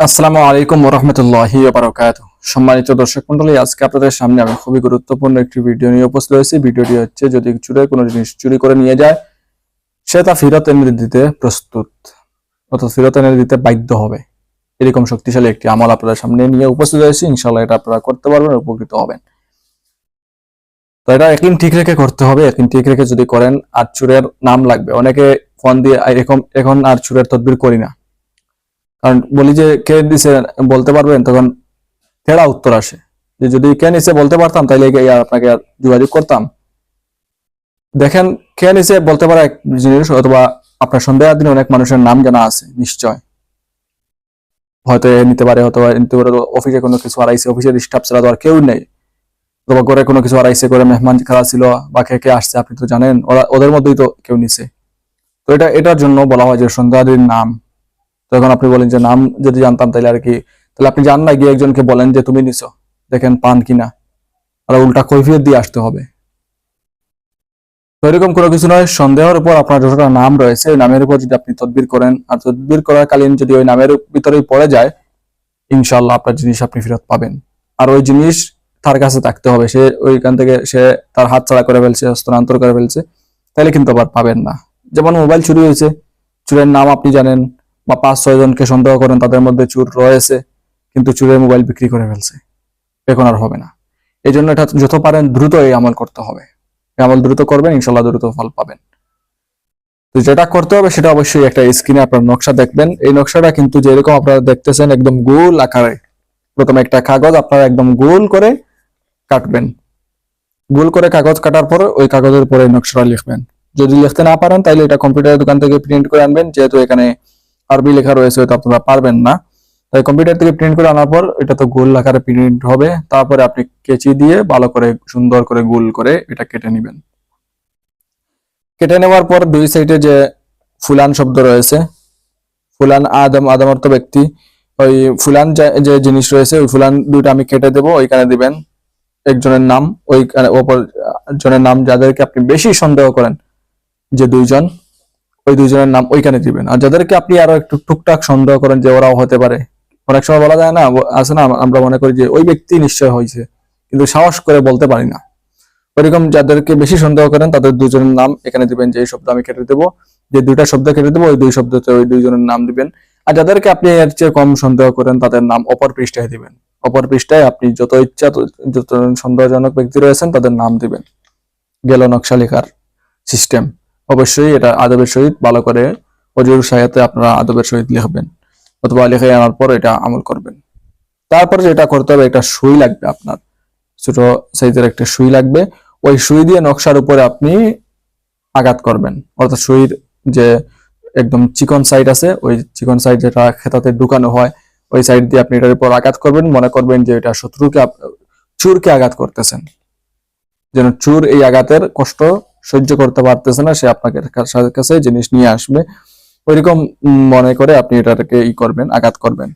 আসসালামু আলাইকুম রহমতুল্লাহি বারকাত সম্মানিত দর্শক মন্ডলী, আজকে আপনাদের সামনে আমি খুবই গুরুত্বপূর্ণ একটি ভিডিও নিয়ে উপস্থিত হয়েছি। ভিডিওটি হচ্ছে, যদি চুরে কোনো জিনিস চুরি করে নিয়ে যায়, সে তা ফেরত এনে দিতে প্রস্তুত, অর্থাৎ ফেরত এনে দিতে বাধ্য হবে। এরকম শক্তিশালী একটি আমল আপনাদের সামনে নিয়ে উপস্থিত হয়েছি। ইনশাল্লাহ এটা আপনারা করতে পারবেন, উপকৃত হবেন। তো এটা একদিন ঠিক রেখে করতে হবে। একদিন ঠিক রেখে যদি করেন, আর চুরের নাম লাগবে। অনেকে ফোন দিয়ে এরকম এখন আর চুরের তদবির করি না। কারণ বলি যে কে দিছে বলতে পারবেন, তখন তেড়া উত্তর আসে? যে যদি কে নিছে বলতে পারতাম তাহলে আপনাকে আর যোগাযোগ করতাম। দেখেন, কে নিছে বলতে পারা এক জিনিস, অথবা আপনার সন্দেহের দিনে অনেক মানুষের নাম জানা আছে, নিশ্চয়। হয়তো এ নিতে পারে, অথবা নিতে পারে অফিসে কোনো কিছু হারাইছে, অফিসের স্টাফ ছাড়া তো আর কেউ নেই। অথবা ঘরে কোনো কিছু হারাইছে করে মেহমান খারাপ ছিল, বা কে কে আসছে, আপনি তো জানেন, ওরা, ওদের মধ্যেই তো কেউ নিছে। তো এটা, এটার জন্য বলা হয় যে সন্দেহাদির নাম। তখন আপনি বলেন যে, নাম যদি জানতাম তাহলে আর কি তাহলে আপনি জান না, গিয়ে একজনকে বলেন যে, তুমি নিছো। দেখেন পান কিনা। আর উল্টা কৈফিয়ত দিয়ে আসতে হবে। এরকম কোনো কিছু নয়। সন্দেহের উপর আপনার যতটা নাম রয়েছে, ওই নামের উপর যদি আপনি তদবির করেন, আর তদবির করাকালীন যদি ওই নামের ভিতরেই পড়ে যায় ইনশাল্লাহ আপনার জিনিস আপনি ফেরত পাবেন। আর ওই জিনিস তার কাছে থাকতে হবে। সে ওইখান থেকে সে তার হাত ছাড়া করে ফেলছে, হস্তান্তর করে ফেলছে, তাহলে কিন্তু আবার পাবেন না। যেমন মোবাইল চুরি হয়েছে, চুরের নাম আপনি জানেন বা পাঁচ ছয় জনকে সন্দেহ করেন, তাদের মধ্যে চুর রয়েছে, কিন্তু চুরের মোবাইল বিক্রি করে ফেলছে। এখন আর হবে না। এই জন্য এটা যত পারেন দ্রুত এই আমল করতে হবে। এই আমল দ্রুত করবেন ইনশাল্লাহ দ্রুত ফল পাবেন। তো যেটা করতে হবে, সেটা অবশ্যই একটা স্ক্রিনে আপনার নকশা দেখবেন। এই নকশাটা কিন্তু যেরকম আপনারা দেখতেছেন, একদম গোল আকারে। প্রথমে একটা কাগজ, আপনারা একদম গোল করে কাটবেন। গোল করে কাগজ কাটার পর ওই কাগজের উপরে নকশাটা লিখবেন। যদি লিখতে না পারেন, তাহলে এটা কম্পিউটারের দোকান থেকে প্রিন্ট করে আনবেন, যেহেতু এখানে আরবি লেখা রয়েছে হয়তো আপনারা পারবেন না। তাই কম্পিউটার থেকে প্রিন্ট করে আনার পর এটা তো গোল আকারে প্রিন্ট হবে। তারপরে আপনি কেচি দিয়ে ভালো করে, সুন্দর করে গোল করে এটা কেটে নেবেন। কেটে নেওয়ার পর দুই সাইডে যে ফুলান শব্দ রয়েছে, ফুলান আদম আদম অর্থ ব্যক্তি, ওই ফুলান যে- জিনিস রয়েছে, ওই ফুলান দুইটা আমি কেটে দেবো, ওইখানে দিবেন একজনের নাম, ওইখানে অপর জনের নাম যাদেরকে আপনি বেশি সন্দেহ করেন, যে দুইজন। ওই দুইজনের নাম ওইখানে দিবেন। আর যাদেরকে আপনি আরও একটু টুকটাক সন্দেহ করেন যে ওরাও হতে পারে, অনেক সময় বলা যায় না আছে না, আমরা মনে করি যে ওই ব্যক্তি নিশ্চয় হয়েছে, কিন্তু সাহস করে বলতে পারি না। ওইরকম যাদেরকে বেশি সন্দেহ করেন, তাদের দুজনের নাম এখানে দিবেন, যে এই শব্দ আমি কেটে দেবো, যে দুইটা শব্দ কেটে দেবো, ওই দুই শব্দতে ওই দুইজনের নাম দিবেন। আর যাদেরকে আপনি এর চেয়ে কম সন্দেহ করেন, তাদের নাম অপর পৃষ্ঠায় দিবেন। অপর পৃষ্ঠায় আপনি যত ইচ্ছা যত সন্দেহজনক ব্যক্তি রয়েছেন, তাদের নাম দিবেন। গেল নকশা লেখার সিস্টেম অবশ্যই এটা আদবের সহিত ভালো করে অজুর সাহায্যে আপনারা আদবের সহিত লিখবেন অথবা লিখে আনার পর এটা আমল করবেন। তারপর যেটা করতে হবে, একটা সুই লাগবে আপনার। ছোট সাইজের একটা সুই লাগবে। ওই সুই দিয়ে নকশার উপরে আপনি আঘাত করবেন। অর্থাৎ সুইর যে একদম চিকন সাইড আছে, ওই চিকন সাইড যেটা খেতাতে ঢুকানো হয়, ওই সাইড দিয়ে আপনি এটার উপর আঘাত করবেন। মনে করবেন যে এটা শত্রুকে চুরকে আঘাত করতেছেন। যেন চুর এই আঘাতের কষ্ট সহ্য করতে পারতেছে না, সে আপনাকে কাছে- জিনিস নিয়ে আসবে। ওইরকম মনে করে আপনি এটাকে ই করবেন, আঘাত করবেন।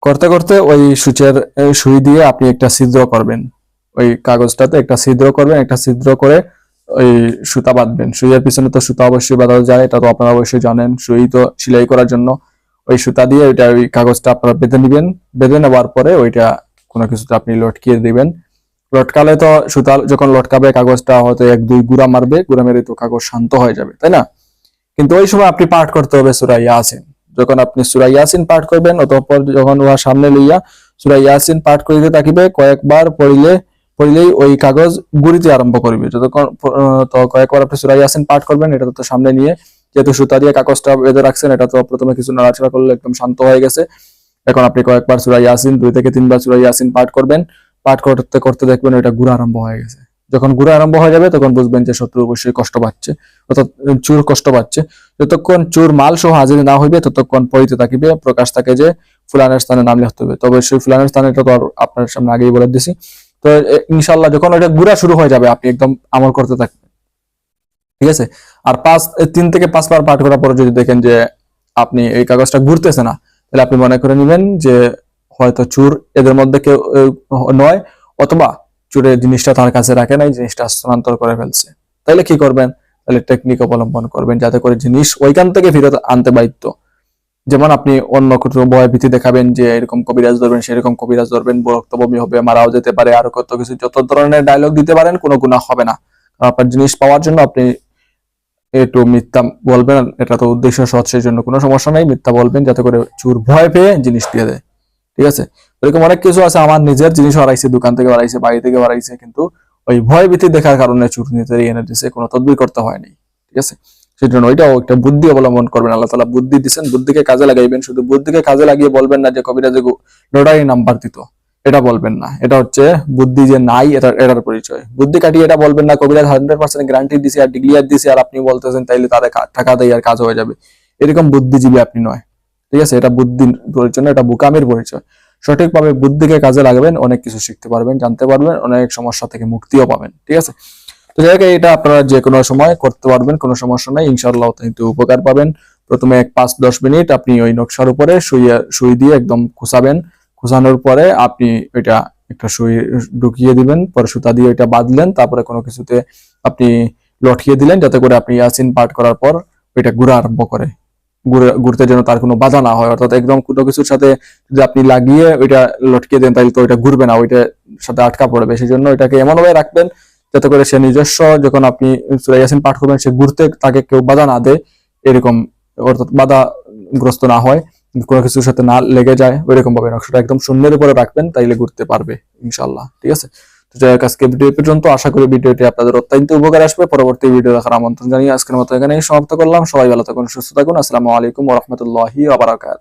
করতে করতে ওই সূচের সুই দিয়ে আপনি একটা ছিদ্র করবেন। ওই কাগজটাতে একটা ছিদ্র করবেন, একটা ছিদ্র করে ওই সুতা বাঁধবেন। সুইয়ের পিছনে তো সুতা অবশ্যই বাঁধা যায়, এটা তো আপনারা অবশ্যই জানেন। সুই তো সেলাই করার জন্য ওই সুতা দিয়ে ওইটা ওই কাগজটা আপনারা বেঁধে নিবেন। বেঁধে নেওয়ার পরে ওইটা কোনো কিছুতে আপনি লটকিয়ে দিবেন। লটকালে তো সুতা যখন লটকাবে, কাগজটা হয়তো এক, দুই গুড়া মারবে, গুড়া মেরে তো কাগজ শান্ত হয়ে যাবে, তাই না? কিন্তু ওই সময় আপনি পাঠ করতে হবে সুরা ইয়াসিন। যখন আপনি সুরা ইয়াসিন পাঠ করবেন, অতঃপর যখন উহা সামনে লইয়া সুরা ইয়াসিন পাঠ করিতে থাকিবে, কয়েকবার পড়িলে, পড়িলেই ওই কাগজ গুড়িতে আরম্ভ করবে। যতক্ষণ, তো কয়েকবার আপনি সুরা ইয়াসিন পাঠ করবেন, এটা তো সামনে নিয়ে যেহেতু সুতা দিয়ে কাগজটা বেঁধে রাখছেন, এটা তো প্রথমে কিছু নাড়াচাড়া করলে একদম শান্ত হয়ে গেছে। এখন আপনি কয়েকবার সুরা ইয়াসিন, দুই থেকে তিনবার সুরা ইয়াসিন পাঠ করবেন। পাঠ করতে করতে দেখবেন ওইটা গুড়া আরম্ভ হয়ে গেছে। যখন গুড়া আরম্ভ হয়ে যাবে, তখন বুঝবেন যে শত্রু অবশ্যই কষ্ট পাচ্ছে, অর্থাৎ চুর কষ্ট পাচ্ছে। যতক্ষণ চুর মাল সহ হাজির না হইবে, ততক্ষণ পড়িতে থাকিবে, প্রকাশ থাকে যে ফুলানের স্থানে নাম লিখতে হবে। তবে সেই ফুলানের স্থানে তো আর আপনার সামনে আগেই বলে দিছি। তো ইনশাল্লাহ যখন ওইটা গুড়া শুরু হয়ে যাবে, আপনি একদম আমল করতে থাকবেন। ঠিক আছে? আর পাঁচ তিন থেকে পাঁচবার পাঠ করার পরে যদি দেখেন যে আপনি এই কাগজটা ঘুরতেছে না, তাহলে আপনি মনে করে নেবেন যে হয়তো চুর এদের মধ্যে কেউ নয়, অথবা চুরের জিনিসটা তার কাছে রাখে নাই, জিনিসটা স্থানান্তর করে ফেলছে। তাহলে কি করবেন? তাহলে টেকনিক অবলম্বন করবেন, যাতে করে জিনিস ওইখান থেকে ফেরত আনতে বাধ্য। যেমন আপনি অন্য কোথাও ভয় ভীতি দেখাবেন যে এরকম কবিরাজ ধরবেন, সেরকম কবিরাজ ধরবেন বক্তব্য হবে, মারাও যেতে পারে, আরও কত কিছু, যত ধরনের ডায়লগ দিতে পারেন, কোনো গুণা হবে না। আপনার জিনিস পাওয়ার জন্য আপনি একটু মিথ্যা বলবেন, এটা তো উদ্দেশ্য সৎ সেই জন্য কোনো সমস্যা নাই, মিথ্যা বলবেন, যাতে করে চুর ভয় পেয়ে জিনিস দিয়ে দেয়। ঠিক আছে? এরকম অনেক কিছু আছে, আমার নিজের জিনিস হারাইছে, দোকান থেকে হারাইছে, বাড়ি থেকে হারাইছে, কিন্তু ওই ভয় ভীতি দেখার কারণে চুর নিতে এনে দিছে কোনো তদবির করতে হয়নি, ঠিক আছে? সেই জন্য ওইটাও একটা বুদ্ধি অবলম্বন করবেন, আল্লাহ তালা বুদ্ধি দিচ্ছেন বুদ্ধিকে কাজে লাগাইবেন, শুধু বুদ্ধিকে কাজে লাগিয়ে বলবেন না যে কবিরাজে লড়াই নাম্বার দিত, এটা বলবেন না, এটা হচ্ছে বুদ্ধি যে নাই এটা এটার পরিচয়, বুদ্ধি কাটিয়ে এটা বলবেন না কবিরাজ হান্ড্রেড পার্সেন্ট গ্যারান্টি দিছে আর ডিক্লিয়ার দিছে, আর আপনি বলতেছেন তাইলে তাদের টাকা দেয় আর কাজ হয়ে যাবে, এরকম বুদ্ধিজীবী আপনি নয়। ঠিক আছে? এটা বুদ্ধির পরিচয় না এটা বুকামের পরিচয় সঠিকভাবে বুদ্ধিকে কাজে লাগাবেন, অনেক কিছু শিখতে পারবেন, জানতে পারবেন, অনেক সমস্যা থেকে মুক্তিও পাবেন, ঠিক আছে? তো যাই হোক, এটা আপনারা যে কোনো সময় করতে পারবেন, কোনো সমস্যা নাই, ইনশাআল্লাহ কিন্তু উপকার পাবেন। প্রথমে এক পাঁচ দশ মিনিট আপনি ওই নকশার উপরে শুয়ে সুই দিয়ে একদম খুসাবেন খুসানোর পরে আপনি ওইটা একটা সুই ঢুকিয়ে দিবেন, পরে সুতা দিয়ে ওইটা বাঁধলেন, তারপরে কোনো কিছুতে আপনি লটকিয়ে দিলেন, যাতে করে আপনি ইয়াসিন পাঠ করার পর ওইটা ঘুরা আরম্ভ করে। ঘুরতে যেন তার কোনো বাধা না হয়। অর্থাৎ একদম কোনো কিছুর সাথে যদি আপনি লাগিয়ে ওইটা লটকিয়ে দেন, তাহলে তো ওইটা ঘুরবে না, ওইটার সাথে আটকা পড়বে। সেই জন্য ওইটাকে এমনভাবে রাখবেন যাতে করে সে নিজস্ব যখন আপনি সূরা ইয়াসিন পাঠ করবেন, সে ঘুরতে তাকে কেউ বাধা না দেয়, এরকম অর্থাৎ বাধাগ্রস্ত না হয়, কোনো কিছুর সাথে না লেগে যায় ওইরকম ভাবে নকশাটা একদম শূন্যের উপরে রাখবেন, তাইলে ঘুরতে পারবে ইনশাল্লাহ ঠিক আছে? যাই আজকে ভিডিও পর্যন্ত। আশা করি ভিডিওটি আপনাদের অত্যন্ত উপকার আসবে। পরবর্তী ভিডিও দেখার আমন্ত্রণ জানিয়ে আজকের মতো এখানেই সমাপ্ত করলাম। সবাই ভালো থাকুন, সুস্থ থাকুন। আসসালামু আলাইকুম ওরহমতুল্লাহি আবরাকাত